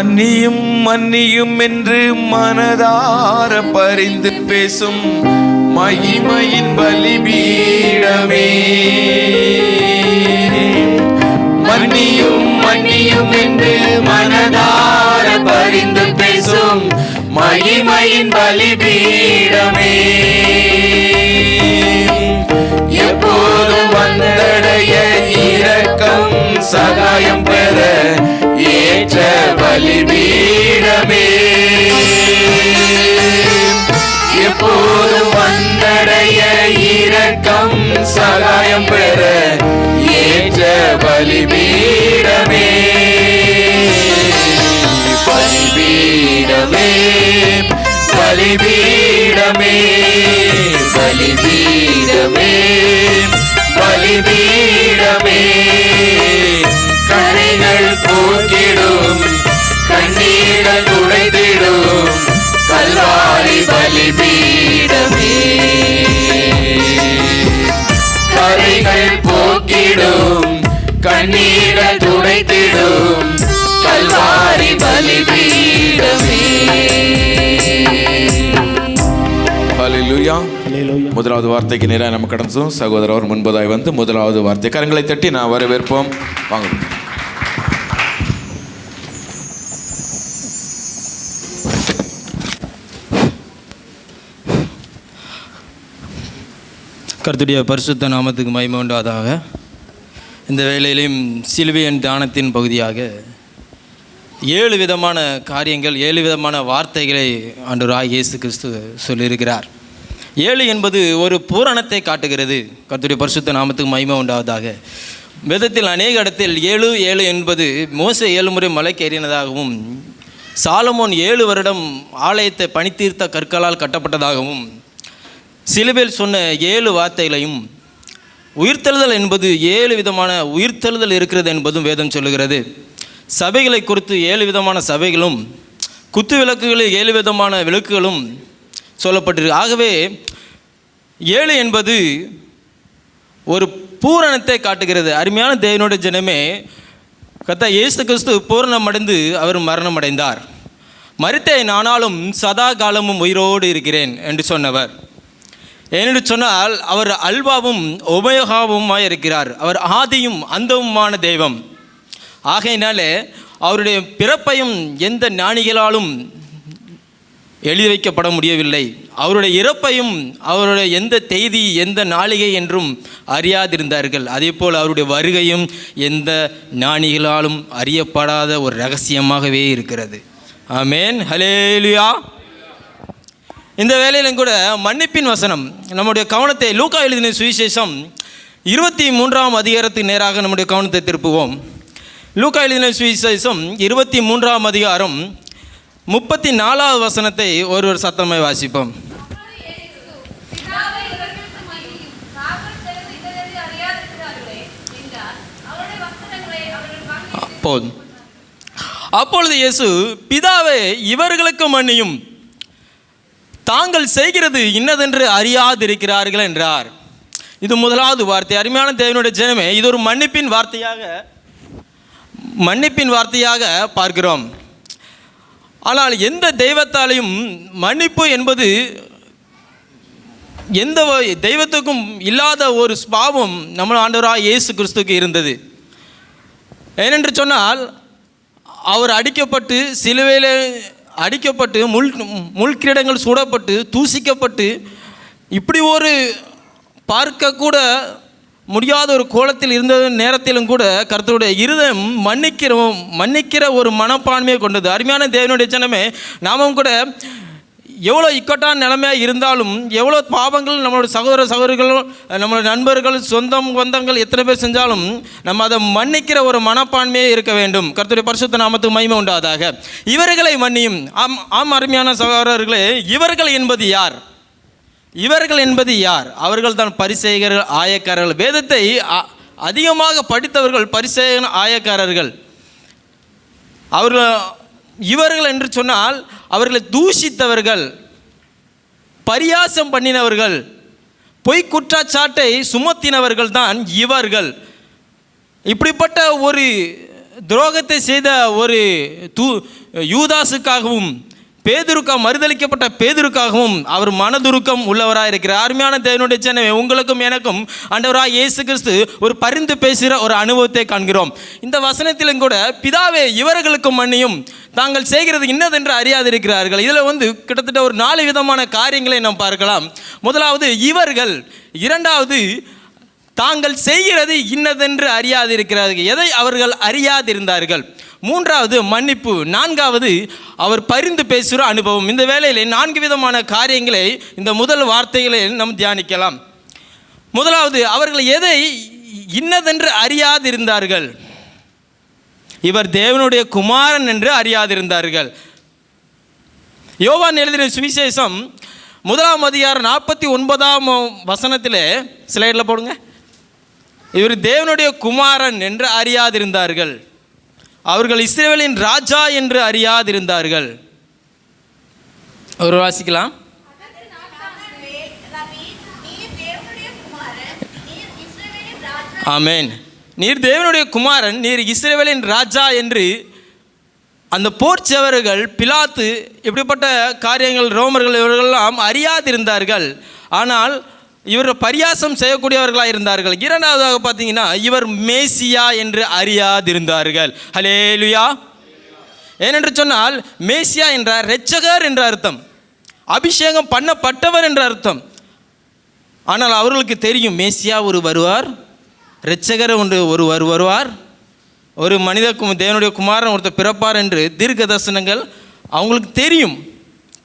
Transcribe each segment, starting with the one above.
மன்னியும் மன்னியும் என்று மனதார பறிந்து பேசும் மகிமையின் பலிபீடமே. மன்னியும் மன்னியும் என்று மனதார பறிந்து பேசும் மகிமையின் பலிபீடமே. எப்போதும் வந்தடைய இரக்கம் சகாயம் பெற ஏற்ற பலிபீடமே எப்போதும் வந்தடைய இரக்கம் சகாயம் பெற ஏற்ற பலிபீடமே பலிபீடமே பலிபீடமே பலிபீடமே பலிபீடமே கரைகள் போக்கிடும் கண்ணீர்கள் துடைத்திடும் கல்வாரி பலிபீடமே. கரைகள் போக்கிடும் கண்ணீர்கள் துடைத்திடும் கல்வாரி பலிபீடமே. ஹalleluya. முதலாவது வார்த்தைக்கு நேராக நம்ம கடந்தோம் சகோதரர் அவர் முன்பதாய் வந்து முதலாவது வார்த்தை கரங்களை தட்டி நான் வரவேற்போம். வாங்க. கருத்துடைய பரிசுத்த நாமத்துக்கு மகிமை உண்டாதாக இந்த வேலையிலையும் சிலுவையின் தானத்தின் பகுதியாக ஏழு விதமான காரியங்கள் ஏழு விதமான வார்த்தைகளை ஆண்டவராய் இயேசு கிறிஸ்து சொல்லியிருக்கிறார். ஏழு என்பது ஒரு பூரணத்தை காட்டுகிறது. கருத்துடைய பரிசுத்த நாமத்துக்கு மகிமை உண்டாவதாக. விதத்தில் அநேக இடத்தில் ஏழு ஏழு என்பது மோச ஏழு முறை மலைக்கேறினதாகவும் சாலமோன் ஏழு வருடம் ஆலயத்தை பனித்தீர்த்த கற்களால் கட்டப்பட்டதாகவும் சிலுவையில் சொன்ன ஏழு வார்த்தைகளையும் உயிர்த்தெழுதல் என்பது ஏழு விதமான உயிர்த்தெழுதல் இருக்கிறது என்பதும் வேதம் சொல்லுகிறது. சபைகளை குறித்து ஏழு விதமான சபைகளும் குத்து விளக்குகளில் ஏழு விதமான விளக்குகளும் சொல்லப்பட்டிருக்கு. ஆகவே ஏழு என்பது ஒரு பூரணத்தை காட்டுகிறது. அருமையான தேவனுடைய ஜனமே கத்தா இயேசு கிறிஸ்து பூரணமடைந்து அவர் மரணமடைந்தார். அடைந்தார் நானாலும் ஆனாலும் சதா காலமும் உயிரோடு இருக்கிறேன் என்று சொன்னவர். ஏனென்று சொன்னால் அவர் அல்வாவும் உபயோகாவுமாய் இருக்கிறார். அவர் ஆதியும் அந்தவுமான தெய்வம். ஆகையினாலே அவருடைய பிறப்பையும் எந்த ஞானிகளாலும் எழுதி வைக்கப்பட முடியவில்லை. அவருடைய இறப்பையும் அவருடைய எந்த செய்தி எந்த நாளிகை என்றும் அறியாதிருந்தார்கள். அதே போல் அவருடைய வருகையும் எந்த ஞானிகளாலும் அறியப்படாத ஒரு ரகசியமாகவே இருக்கிறது. ஆமேன். ஹலேலியா இந்த வேலையிலும் கூட மன்னிப்பின் வசனம் நம்முடைய கவனத்தை லூக்கா எழுதின சுவிசேஷம் இருபத்தி மூன்றாம் அதிகாரத்துக்கு நேராக நம்முடைய கவனத்தை திருப்புவோம். லூக்கா எழுதின சுவிசேஷம் இருபத்தி மூன்றாம் அதிகாரம் முப்பத்தி நாலாவது வசனத்தை ஒருவர் சத்தமாய் வாசிப்போம். போதும். அப்பொழுது இயேசு பிதாவே இவர்களுக்கு மன்னியும். தாங்கள் செய்கிறது இன்னதென்று அறியாதிருக்கிறார்கள் என்றார். இது முதலாவது வார்த்தை. அருமையான தேவனுடைய ஜனமே இது ஒரு மன்னிப்பின் வார்த்தையாக மன்னிப்பின் வார்த்தையாக பார்க்கிறோம். ஆனால் எந்த தெய்வத்தாலையும் மன்னிப்பு என்பது எந்த தெய்வத்துக்கும் இல்லாத ஒரு ஸ்பாவம் நம்ம ஆண்டவராக இயேசு கிறிஸ்துக்கு இருந்தது. ஏனென்று சொன்னால் அவர் அடிக்கப்பட்டு சிலுவையில் அடிக்கப்பட்டு முள் முள்கிரீடங்கள் சூடப்பட்டு தூசிக்கப்பட்டு இப்படி ஒரு பார்க்கக்கூட முடியாத ஒரு கோலத்தில் இருந்த நேரத்திலும் கூட கருத்துடைய இருதயம் மன்னிக்கிற மன்னிக்கிற ஒரு மனப்பான்மையை கொண்டது. அருமையான தேவனுடைய ஜனமே நாமும் கூட எவ்வளோ இக்கட்டான நிலைமையாக இருந்தாலும் எவ்வளோ பாவங்கள் நம்மளோட சகோதர சகோதரிகளும் நம்மளோட நண்பர்கள் சொந்தம் பந்தங்கள் எத்தனை பேர் செஞ்சாலும் நம்ம அதை மன்னிக்கிற ஒரு மனப்பான்மையே இருக்க வேண்டும். கருத்துடைய பரிசுத்த நாமத்துக்கு மகிமை உண்டாதாக. இவர்களை மன்னியும். ஆம் ஆம் அருமையான சகோதரர்களே இவர்கள் என்பது யார்? இவர்கள் என்பது யார்? அவர்கள் தான் பரிசெய்கர்கள் ஆயக்காரர்கள். வேதத்தை அ- அதிகமாக படித்தவர்கள் பரிசேகன ஆயக்காரர்கள். அவர்கள் இவர்கள் என்று சொன்னால் அவர்களை தூஷித்தவர்கள் பரியாசம் பண்ணினவர்கள் பொய் குற்றச்சாட்டை சுமத்தினவர்கள் தான் இவர்கள். இப்படிப்பட்ட ஒரு துரோகத்தை செய்த ஒரு தூ யூதாசுக்காகவும் பேதுருக்கா மறுதளிக்கப்பட்ட பேதுருக்காகவும் அவர் மனதுருக்கம் உள்ளவராக இருக்கிறார் அருமையான தேவனுடைய சேனவே உங்களுக்கும் எனக்கும் அண்டவராக இயேசு கிறிஸ்து ஒரு பரிந்து பேசுகிற ஒரு அனுபவத்தை காண்கிறோம். இந்த வசனத்திலும் கூட பிதாவே இவர்களுக்கும் மன்னியும். தாங்கள் செய்கிறது இன்னதென்று அறியாதிருக்கிறார்கள். இதில் வந்து கிட்டத்தட்ட ஒரு நாலு விதமான காரியங்களை நாம் பார்க்கலாம். முதலாவது இவர்கள். இரண்டாவது தாங்கள் செய்கிறது இன்னதென்று அறியாதிருக்கிறார்கள். எதை அவர்கள் அறியாதிருந்தார்கள்? மூன்றாவது மன்னிப்பு நான்காவது அவர் பரிந்து பேசுகிற அனுபவம். இந்த வேலையில் நான்கு விதமான காரியங்களை இந்த முதல் வார்த்தைகளை நாம் தியானிக்கலாம். முதலாவது அவர்கள் எதை இன்னதென்று அறியாதிருந்தார்கள்? இவர் தேவனுடைய குமாரன் என்று அறியாதிருந்தார்கள். யோவான் எழுதின சுவிசேஷம் முதலாம் அதிகாரம் நாற்பத்தி ஒன்பதாம் வசனத்தில் ஸ்லைடில் போடுங்க. இவர் தேவனுடைய குமாரன் என்று அறியாதிருந்தார்கள். அவர்கள் இஸ்ரேலின் ராஜா என்று அறியாதிருந்தார்கள். ஒரு வாசிக்கலாம். ஆமேன். நீர் தேவனுடைய குமாரன், நீர் நீர் தேவனுடைய குமாரன் நீர் இஸ்ரேவேலின் ராஜா என்று அந்த போர்ச்சவர்கள் பிலாத்து இப்படிப்பட்ட காரியங்கள் ரோமர்கள் இவர்களெல்லாம் அறியாதிருந்தார்கள். ஆனால் இவர் பரியாசம் செய்யக்கூடியவர்களாக இருந்தார்கள். இரண்டாவதாக பார்த்தீங்கன்னா இவர் மேசியா என்று அறியாதிருந்தார்கள். ஹலேலுயா ஏனென்று சொன்னால் மேசியா என்றார் ரெச்சகர் என்ற அர்த்தம். அபிஷேகம் பண்ணப்பட்டவர் என்ற அர்த்தம். ஆனால் அவர்களுக்கு தெரியும் மேசியா ஒரு வருவார் ரெச்சகர் ஒன்று ஒருவர் வருவார். ஒரு மனித கு தேவனுடைய குமாரன் ஒருத்தர் பிறப்பார் என்று தீர்க்க தரிசனங்கள் அவங்களுக்கு தெரியும்.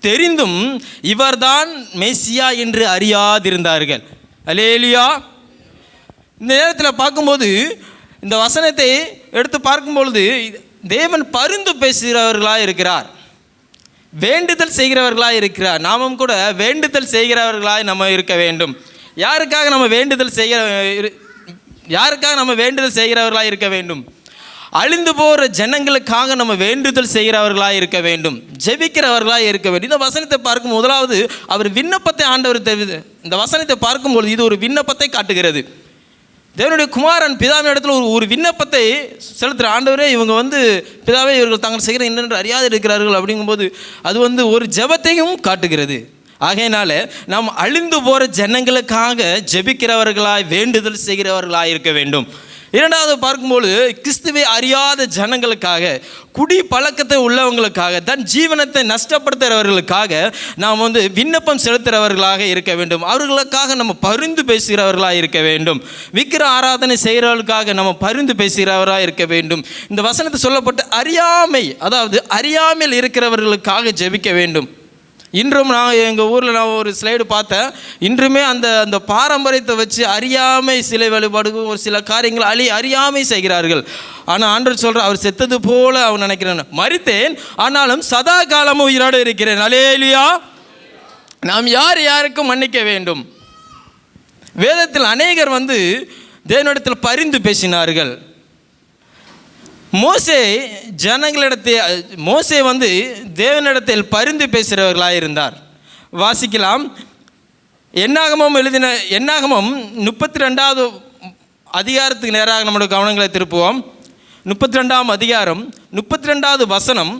தெரிந்தும் இவர்தான் மேசியா என்று அறியாதிருந்தார்கள். அலேலியா இந்த நேரத்தில் பார்க்கும்போது இந்த வசனத்தை எடுத்து பார்க்கும்பொழுது தேவன் பருந்து பேசுகிறவர்களாக இருக்கிறார். வேண்டுதல் செய்கிறவர்களாக இருக்கிறார். நாமும் கூட வேண்டுதல் செய்கிறவர்களாய் நம்ம இருக்க வேண்டும். யாருக்காக நம்ம வேண்டுதல் செய்கிற இரு- யாருக்காக நம்ம வேண்டுதல் செய்கிறவர்களாக இருக்க வேண்டும்? அழிந்து போகிற ஜனங்களுக்காக நம்ம வேண்டுதல் செய்கிறவர்களாக இருக்க வேண்டும். ஜெபிக்கிறவர்களாக இருக்க வேண்டும். இந்த வசனத்தை பார்க்கும் முதலாவது அவர் விண்ணப்பத்தை ஆண்டவர் தெரிவித்து இந்த வசனத்தை பார்க்கும்பொழுது இது ஒரு விண்ணப்பத்தை காட்டுகிறது. தேவனுடைய குமாரன் பிதாவின் இடத்துல ஒரு ஒரு விண்ணப்பத்தை செலுத்துகிற ஆண்டவரே இவங்க வந்து பிதாவே இவர்கள் தாங்கள் செய்கிற என்னென்று அறியாது இருக்கிறார்கள் அப்படிங்கும்போது அது வந்து ஒரு ஜெபத்தையும் காட்டுகிறது. ஆகையினால நாம் அழிந்து போகிற ஜனங்களுக்காக ஜெபிக்கிறவர்களாய் வேண்டுதல் செய்கிறவர்களாக இருக்க வேண்டும். இரண்டாவது பார்க்கும்போது கிறிஸ்துவை அறியாத ஜனங்களுக்காக குடி பழக்கத்தை உள்ளவங்களுக்காக தன் ஜீவனத்தை நஷ்டப்படுத்துகிறவர்களுக்காக நாம் வந்து விண்ணப்பம் செலுத்துகிறவர்களாக இருக்க வேண்டும். அவர்களுக்காக நம்ம பரிந்து பேசுகிறவர்களாக இருக்க வேண்டும். விக்கிர ஆராதனை செய்கிறவர்களுக்காக நம்ம பரிந்து பேசுகிறவராக இருக்க வேண்டும். இந்த வசனத்தை சொல்லப்பட்ட அறியாமை அதாவது அறியாமல் இருக்கிறவர்களுக்காக ஜெபிக்க வேண்டும். இன்றும் நான் எங்கள் ஊரில் நான் ஒரு ஸ்லைடு பார்த்தேன். இன்றுமே அந்த அந்த பாரம்பரியத்தை வச்சு அறியாமை சிலை வழிபாடு ஒரு சில காரியங்கள் அழி அறியாமை செய்கிறார்கள். ஆனால் ஆண்டவர் சொல்கிற அவர் செத்தது போல அவன் நினைக்கிறேன். மறித்தேன் ஆனாலும் சதா காலமும் உயிரோடு இருக்கிறேன். அலேலியா நாம் யார் யாருக்கும் மன்னிக்க வேண்டும்? வேதத்தில் அநேகர் வந்து தேவனிடத்தில் பரிந்து பேசினார்கள். மோசே ஜனங்களிடத்தில் மோசே வந்து தேவனிடத்தில் பரிந்து பேசுகிறவர்களாக இருந்தார். வாசிக்கலாம். என்னாகமும் எழுதின என்னாகமும் முப்பத்தி ரெண்டாவது அதிகாரத்துக்கு நேராக நம்முடைய கவனங்களை திருப்புவோம். முப்பத்தி ரெண்டாம் அதிகாரம் முப்பத்தி ரெண்டாவது வசனம்.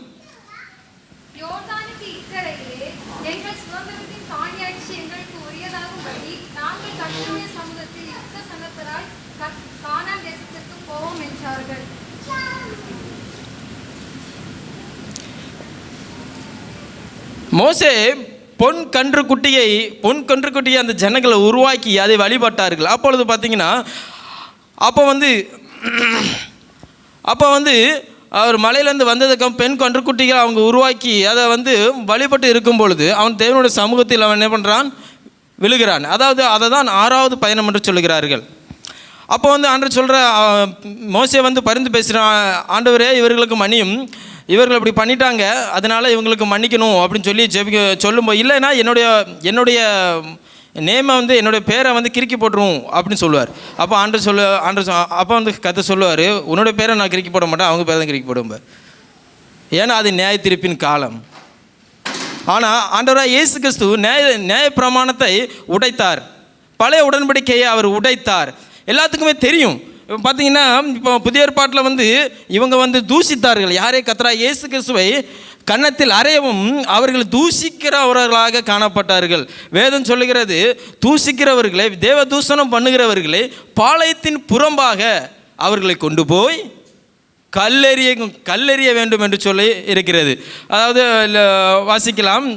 மோசே பொன் கன்று குட்டியை பொன் கன்று குட்டியை அந்த ஜனங்களை உருவாக்கி அதை வழிபட்டார்கள். அப்பொழுது பார்த்தீங்கன்னா அப்போ வந்து அப்போ வந்து அவர் மலையிலேருந்து வந்ததுக்கு பெண் கன்றுக்குட்டிகள் அவங்க உருவாக்கி அதை வந்து வழிபட்டு இருக்கும் பொழுது அவன் தேவனுடைய சமூகத்தில் அவன் என்ன பண்ணுறான் விழுகிறான். அதாவது அதை தான் ஆறாவது பயணம் என்று சொல்லுகிறார்கள். அப்போ வந்து ஆண்டவர் சொல்கிற மோசே வந்து பரிந்து பேசுகிறான் ஆண்டவரே இவர்களுக்கு மணியும் இவர்கள் இப்படி பண்ணிட்டாங்க அதனால் இவங்களுக்கு மன்னிக்கணும் அப்படின்னு சொல்லி ஜெபிக்க சொல்லும்போது இல்லைன்னா என்னுடைய என்னுடைய நேமை வந்து என்னுடைய பேரை வந்து கிறுக்கி போட்டுருவோம் அப்படின்னு சொல்லுவார். அப்போ ஆண்டர் சொல்ல ஆண்டர் சொ- அப்போ வந்து கதை சொல்லுவார் உன்னோட பேரை நான் கிறுக்கி போட மாட்டேன் அவங்க பேரை தான் கிறுக்கி போடுவேன் ஏன்னா அது நியாய திருப்பின் காலம். ஆனால் ஆண்டவராக இயேசு கிறிஸ்து நியாய நியாய பிரமாணத்தை உடைத்தார். பழைய உடன்படிக்கையை அவர் உடைத்தார். எல்லாத்துக்குமே தெரியும். இப்போ பார்த்தீங்கன்னா இப்போ புதிய ஏற்பாட்டில் வந்து இவங்க வந்து தூசித்தார்கள். யாரே கத்ரா இயேசு கிறிஸ்துவை கன்னத்தில் அறையவும் அவர்கள் தூசிக்கிறவர்களாக காணப்பட்டார்கள். வேதம் சொல்லுகிறது தூசிக்கிறவர்களை தேவ தூஷணம் பண்ணுகிறவர்களை பாளையத்தின் புறம்பாக அவர்களை கொண்டு போய் கல்லெறிய கல்லெறிய வேண்டும் என்று சொல்லி இருக்கிறது. அதாவது வாசிக்கலாம்.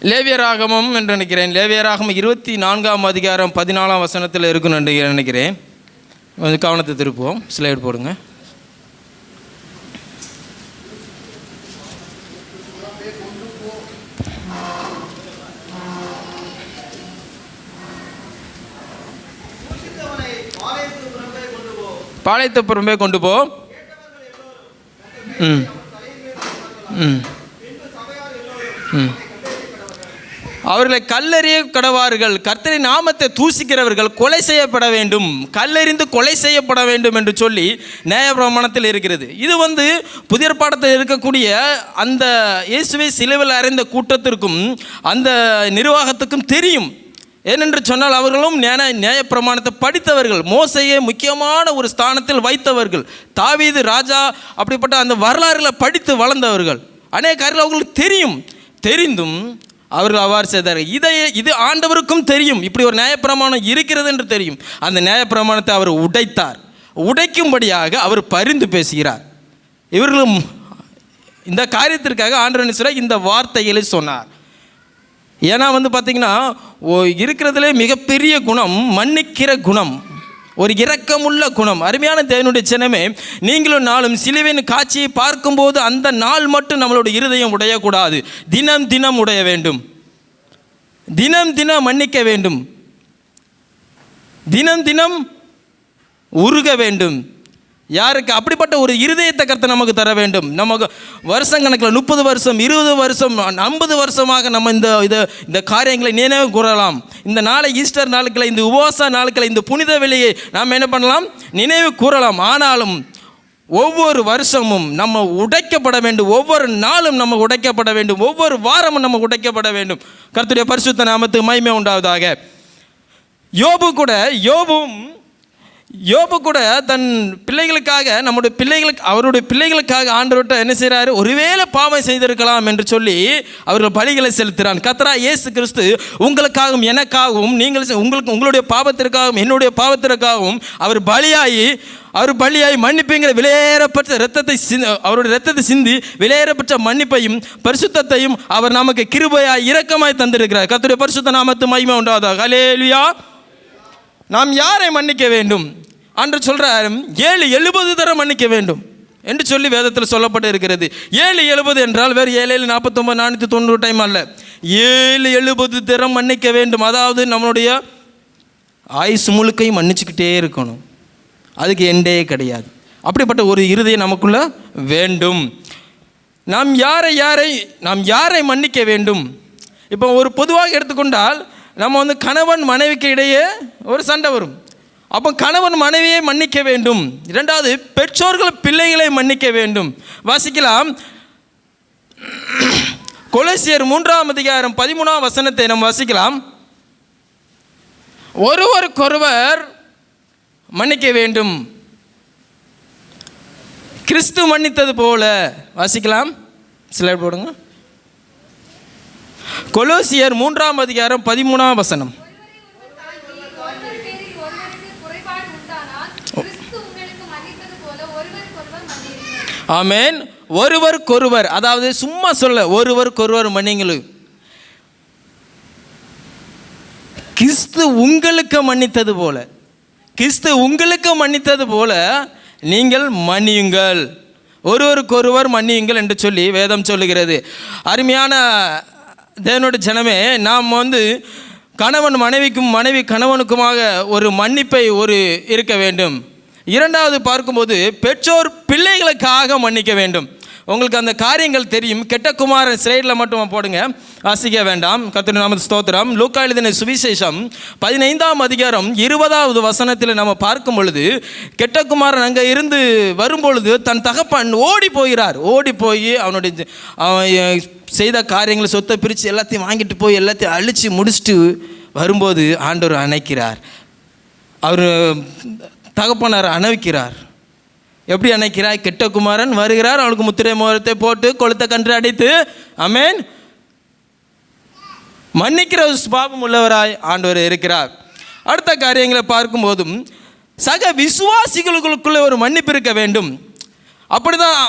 லேவியராகமம் என்று நினைக்கிறேன். லேவியராகமம் இருபத்தி நான்காம் அதிகாரம் பதினாலாம் வசனத்தில் இருக்குன்னு நினைக்கிறேன் நினைக்கிறேன். கொஞ்சம் கவனத்தை திருப்புவோம். ஸ்லைடு போடுங்க. பாளையத்து புறம்பே கொண்டு போ. ம். ம். ம். அவர்களை கல்லறிய கடவார்கள். கர்த்தரின் நாமத்தை தூசிக்கிறவர்கள் கொலை செய்யப்பட வேண்டும். கல்லெறிந்து கொலை செய்யப்பட வேண்டும் என்று சொல்லி நியாயப்பிரமாணத்தில் இருக்கிறது. இது வந்து புதிய பாடத்தில் இருக்கக்கூடிய அந்த இயேசுவை சிலுவில் அறைந்த கூட்டத்திற்கும் அந்த நிர்வாகத்துக்கும் தெரியும். ஏனென்று சொன்னால் அவர்களும் நியாய நியாயப்பிரமாணத்தை படித்தவர்கள். மோசையை முக்கியமான ஒரு ஸ்தானத்தில் வைத்தவர்கள். தாவீது ராஜா அப்படிப்பட்ட அந்த வரலாறுகளை படித்து வளர்ந்தவர்கள். அநேக காரியங்கள் அவர்களுக்கு தெரியும். தெரிந்தும் அவர்கள் அவ்வாறு செய்தார்கள். இதை இது ஆண்டவருக்கும் தெரியும். இப்படி ஒரு நியாயப்பிரமாணம் இருக்கிறது என்று தெரியும். அந்த நியாயப்பிரமாணத்தை அவர் உடைத்தார். உடைக்கும்படியாக அவர் பரிந்து பேசுகிறார். இவர்களும் இந்த காரியத்திற்காக ஆண்டவன் சொல்ல இந்த வார்த்தைகளை சொன்னார். ஏன்னா வந்து பார்த்தீங்கன்னா ஓ இருக்கிறதுலே மிகப்பெரிய குணம் மன்னிக்கிற குணம். ஒரு இரக்கமுள்ள குணம். அருமையான தேவனுடைய சின்னமே நீங்களும் நாளும் சிலுவின் காட்சியை பார்க்கும்போது அந்த நாள் மட்டும் நம்மளோட இருதயம் உடையக்கூடாது. தினம் தினம் உடைய வேண்டும். தினம் தினம் மன்னிக்க வேண்டும். தினம் தினம் உருக வேண்டும். யாருக்கு அப்படிப்பட்ட ஒரு இருதயத்தை கருத்தை நமக்கு தர வேண்டும்? நமக்கு வருஷங்கணக்கில் முப்பது வருஷம் இருபது வருஷம் ஐம்பது வருஷமாக நம்ம இந்த இதை இந்த காரியங்களை நினைவு கூறலாம். இந்த நாளை ஈஸ்டர் நாளுக்களை இந்த உபவாச நாளுக்களை இந்த புனித வெளியை நாம் என்ன பண்ணலாம்? நினைவு கூறலாம். ஆனாலும் ஒவ்வொரு வருஷமும் நம்ம உடைக்கப்பட வேண்டும். ஒவ்வொரு நாளும் நம்ம உடைக்கப்பட வேண்டும். ஒவ்வொரு வாரமும் நம்ம உடைக்கப்பட வேண்டும். கருத்துடைய பரிசுத்த நாமத்துக்கு மகிமை உண்டாவதாக. யோபு கூட யோபும் யோபு கூட தன் பிள்ளைகளுக்காக நம்முடைய பிள்ளைகளுக்கு அவருடைய பிள்ளைகளுக்காக ஆண்டவர்கிட்ட என்ன செய்கிறாரு ஒருவேளை பாவம் செய்திருக்கலாம் என்று சொல்லி அவர்கள் பலிகளை செலுத்துகிறான். கத்ரா இயேசு கிறிஸ்து உங்களுக்காகவும் எனக்காகவும் நீங்கள் உங்களுக்கு உங்களுடைய பாவத்திற்காகவும் என்னுடைய பாவத்திற்காகவும் அவர் பலியாகி அவர் பலியாய் மன்னிப்புங்கிற விலையேறப்பட்ட ரத்தத்தை சிந்தி அவருடைய ரத்தத்தை சிந்தி விலையேறப்பட்ட மன்னிப்பையும் பரிசுத்தத்தையும் அவர் நமக்கு கிருபையாய் இரக்கமாய் தந்திருக்கிறார். கத்துடைய பரிசுத்த நாமத்து மகிமை உண்டாதா கலேலியா நாம் யாரை மன்னிக்க வேண்டும்? அன்று சொல்கிறார் ஏழு எழுபது தரம் மன்னிக்க வேண்டும் என்று சொல்லி வேதத்தில் சொல்லப்பட்டு இருக்கிறது. ஏழு எழுபது என்றால் வேறு ஏழு ஏழு நாற்பத்தொம்பது நானூற்றி தொண்ணூறு டைம் அல்ல. ஏழு எழுபது தரம் மன்னிக்க வேண்டும். அதாவது நம்மளுடைய ஆயுஸ் முழுக்கையும் மன்னிச்சுக்கிட்டே இருக்கணும். அதுக்கு எண்டே கிடையாது. அப்படிப்பட்ட ஒரு இருதயம் நமக்குள்ள வேண்டும். நாம் யாரை யாரை நாம் யாரை மன்னிக்க வேண்டும்? இப்போ ஒரு பொதுவாக எடுத்துக்கொண்டால் நம்ம வந்து கணவன் மனைவிக்கு இடையே ஒரு சண்டை வரும். அப்போ கணவன் மனைவியை மன்னிக்க வேண்டும். இரண்டாவது பெற்றோர்கள் பிள்ளைகளை மன்னிக்க வேண்டும். வாசிக்கலாம். கொலசியர் மூன்றாம் அதிகாரம் பதிமூணாம் வசனத்தை நம்ம வாசிக்கலாம். ஒருவருக்கொருவர் மன்னிக்க வேண்டும். கிறிஸ்து மன்னித்தது போல. வாசிக்கலாம். சிலர் போடுங்க. கொலோசியர் மூன்றாம் அதிகாரம் பதிமூணாம் வசனம். ஒருவர் பேரில் ஒருவருக்கு ஒருவருக்கொருவர் அதாவது சும்மா சொல்ல ஒருவருக்கொருவர் மன்னிங்களு கிறிஸ்து உங்களுக்கு மன்னித்தது போல கிறிஸ்து உங்களுக்கு மன்னித்தது போல நீங்கள் மன்னியுங்கள். ஒருவருக்கொருவர் மன்னியுங்கள் என்று சொல்லி வேதம் சொல்லுகிறது. அருமையான தேவனுடைய ஜனமே நாம் வந்து கணவன் மனைவிக்கும் மனைவி கணவனுக்குமாக ஒரு மன்னிப்பை ஒரு இருக்க வேண்டும். இரண்டாவது பார்க்கும்போது பெற்றோர் பிள்ளைகளுக்காக மன்னிக்க வேண்டும். உங்களுக்கு அந்த காரியங்கள் தெரியும். கெட்ட குமார சிலைடில் மட்டும் போடுங்க. வாசிக்க வேண்டாம். கத்திரி நாம ஸ்தோத்திரம். லூக்கா எழுதின சுவிசேஷம் பதினைந்தாம் அதிகாரம் இருபதாவது வசனத்தில் நம்ம பார்க்கும் பொழுது கெட்ட குமாரன் அங்கே இருந்து வரும்பொழுது தன் தகப்பன் ஓடி போகிறார். ஓடி போய் அவனுடைய அவன் செய்த காரியங்களை சொத்தை பிரித்து எல்லாத்தையும் வாங்கிட்டு போய் எல்லாத்தையும் அழித்து முடிச்சுட்டு வரும்போது ஆண்டவர் அணைக்கிறார். அவர் தகப்பனார் அணைக்கிறார் எப்படி அணைக்கிறார் கெட்ட குமாரன் வருகிறார். அவனுக்கு முத்திரை மோரத்தை போட்டு கொளுத்த கன்று அடித்து அமேன் மன்னிக்கிற ஒரு உள்ளவராய் ஆண்டவர் இருக்கிறார். அடுத்த காரியங்களை பார்க்கும்போதும் சக விசுவாசிகளுக்குள்ளே ஒரு மன்னிப்பு இருக்க வேண்டும். அப்படிதான்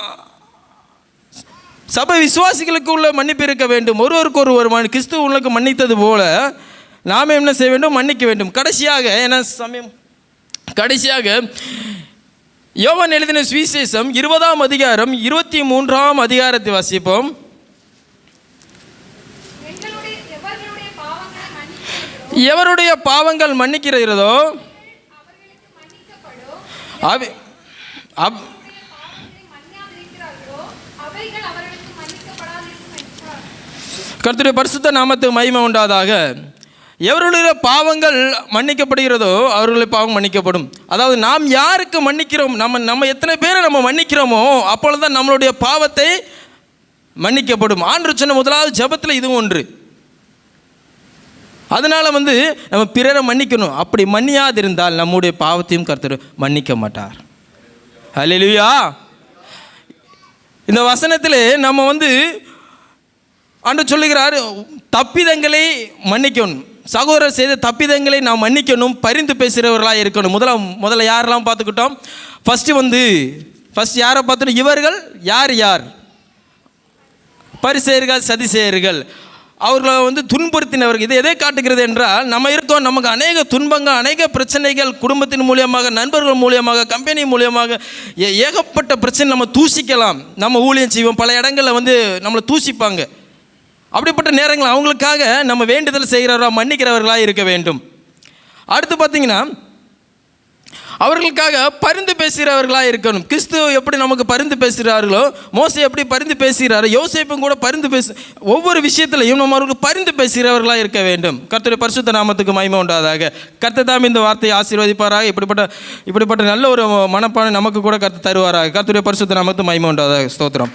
சபை விசுவாசிகளுக்குள்ள மன்னிப்பு இருக்க வேண்டும். ஒருவருக்கு ஒரு மன் கிறிஸ்துவ உங்களுக்கு மன்னித்தது போல நாம் என்ன செய்ய வேண்டும்? மன்னிக்க வேண்டும். கடைசியாக என்ன சமயம் கடைசியாக யோவான் எழுதின சுவிசேஷம் இருபதாம் அதிகாரம் இருபத்தி மூன்றாம் அதிகாரத்தை வாசிப்போம். எவருடைய பாவங்கள் மன்னிக்கிறதோ கர்த்தருடைய பரிசுத்த நாமத்து மகிமை உண்டாதாக. எவர்களுடைய பாவங்கள் மன்னிக்கப்படுகிறதோ அவர்களுடைய பாவம் மன்னிக்கப்படும். அதாவது நாம் யாருக்கு மன்னிக்கிறோம்? நம்ம நம்ம எத்தனை பேரை நம்ம மன்னிக்கிறோமோ அப்பொழுதுதான் நம்மளுடைய பாவத்தை மன்னிக்கப்படும். ஆண்டு சொன்ன முதலாவது ஜெபத்தில் இதுவும் ஒன்று. அதனால் வந்து நம்ம பிறரை மன்னிக்கணும். அப்படி மன்னியாதிருந்தால் நம்முடைய பாவத்தையும் கர்த்தர் மன்னிக்க மாட்டார். ஹalleluya. இந்த வசனத்தில் நம்ம வந்து அன்று சொல்லுகிறார் தப்பிதங்களை மன்னிக்கணும். சகோதரர் செய்த தப்பிதங்களை நாம் மன்னிக்கணும் பரிந்து பேசுகிறவர்களாக இருக்கணும். முதல்ல முதல்ல யாரெல்லாம் பார்த்துக்கிட்டோம்? ஃபஸ்ட்டு வந்து ஃபஸ்ட் யாரை பார்த்துட்டோம் இவர்கள் யார் யார்? பரிசெயர்கள் சதிசெயர்கள். அவர்களை வந்து துன்புறுத்தினவர்கள். இது எதை காட்டுகிறது என்றால் நம்ம இருக்கோம் நமக்கு அநேக துன்பங்கள் அநேக பிரச்சனைகள் குடும்பத்தின் மூலியமாக நண்பர்கள் மூலியமாக கம்பெனி மூலியமாக ஏ- ஏகப்பட்ட பிரச்சனை நம்ம தூசிக்கலாம். நம்ம ஊழியம் செய்வோம். பல இடங்களில் வந்து நம்மளை தூசிப்பாங்க. அப்படிப்பட்ட நேரங்கள் அவங்களுக்காக நம்ம வேண்டுதல் செய்கிறவர்களா மன்னிக்கிறவர்களாக இருக்க வேண்டும். அடுத்து பார்த்தீங்கன்னா அவர்களுக்காக பரிந்து பேசுகிறவர்களாக இருக்கணும். கிறிஸ்து எப்படி நமக்கு பரிந்து பேசுகிறார்களோ மோசை எப்படி பரிந்து பேசுகிறாரோ யோசேப்பும் கூட பரிந்து பேசு ஒவ்வொரு விஷயத்திலையும் நம்ம அவர்களுக்கு பரிந்து பேசுகிறவர்களாக இருக்க வேண்டும். கர்த்தருடைய பரிசுத்த நாமத்துக்கு மகிமை உண்டாதாக. கர்த்ததாம் இந்த வார்த்தையை ஆசீர்வதிப்பாராக. இப்படிப்பட்ட இப்படிப்பட்ட நல்ல ஒரு மனப்பானை நமக்கு கூட கற்று தருவாராக. கர்த்தருடைய பரிசுத்த நாமத்துக்கு மகிமை உண்டாதாக. ஸ்தோத்திரம்.